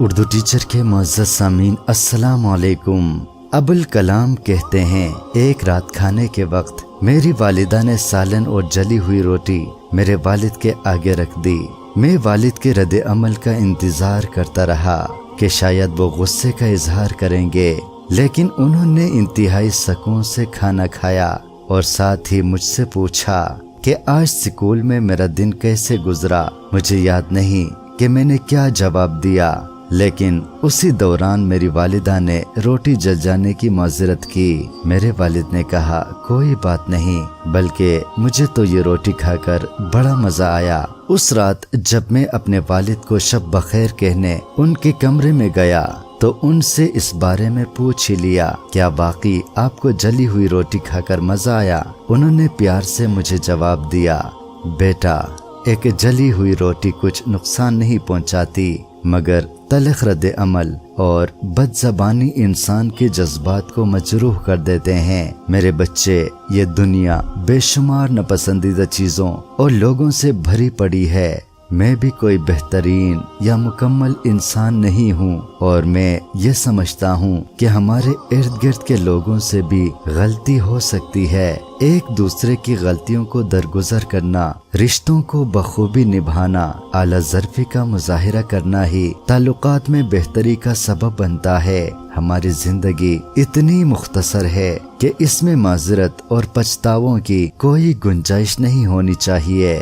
Urdu teacher के Moz सामीन, अस्सलाम वालेकुम। अबुल कलाम कहते हैं, एक रात खाने के वक्त मेरी वालिदा ने सालन और जली हुई रोटी मेरे वालिद के आगे रख दी। मैं वालिद के रद्द अमल का इंतज़ार करता रहा कि शायद वो गुस्से का इजहार करेंगे, लेकिन उन्होंने इंतहाई सकून से खाना खाया और साथ ही मुझसे पूछा कि आज स्कूल में मेरा दिन कैसे गुजरा? मुझे याद नहीं कि मैंने क्या जवाब दिया। लेकिन उसी दौरान मेरी वालिदा ने रोटी जल जाने की माजरत की। मेरे वालिद ने कहा, कोई बात नहीं, बल्कि मुझे तो ये रोटी खाकर बड़ा मज़ा आया। उस रात जब मैं अपने वालिद को शब बखैर कहने उनके कमरे में गया तो उनसे इस बारे में पूछ ही लिया, क्या बाकी आपको जली हुई रोटी खाकर मज़ा आया? उन्होंने प्यार से मुझे जवाब दिया, बेटा, एक जली हुई रोटी कुछ नुकसान नहीं पहुंचाती। मगर तलख रद्द अमल और बदजबानी इंसान के जज्बात को मजरूह कर देते हैं। मेरे बच्चे, ये दुनिया बेशुमार नपसंदीदा चीज़ों और लोगों से भरी पड़ी है। मैं भी कोई बेहतरीन या मुकम्मल इंसान नहीं हूँ और मैं ये समझता हूँ कि हमारे इर्द गिर्द के लोगों से भी गलती हो सकती है। एक दूसरे की गलतियों को दरगुजर करना, रिश्तों को बखूबी निभाना, आला जरफी का मुजाहिरा करना ही ताल्लुकात में बेहतरी का सबब बनता है। हमारी ज़िंदगी इतनी मुख्तसर है कि इसमें माजरत और पछतावों की कोई गुंजाइश नहीं होनी चाहिए।